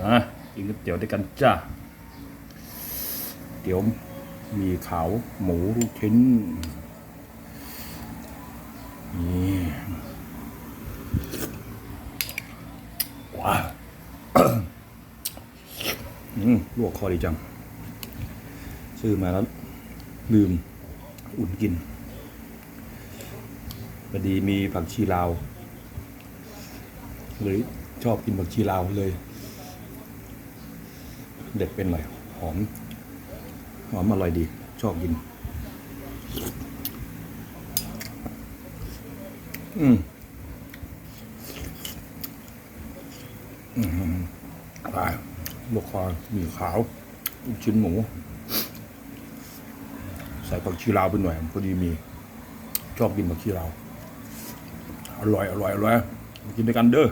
อะกินก๋วยเตี๋ยวด้วยกันจ้าเตี๋ยวมีขาวหมูลูกชิ้นนี่ว้าวอืมลวกคอดีจัง ซื้อมาแล้ว ลืมอุ่นกินพอดีมีผักชีลาวเลยชอบกินผักชีลาวเลย เด็ดเป็นหน่อยหอม หอมอร่อยดี ชอบกิน อืมอืมปลวกคอหมี่ขาวลูกชิ้นหมู ใส่ผักชีลาวไปหน่อยพอดีมี ชอบกินผักชีลาวอร่อยอร่อยอร่อยกินด้วยกันเด้อ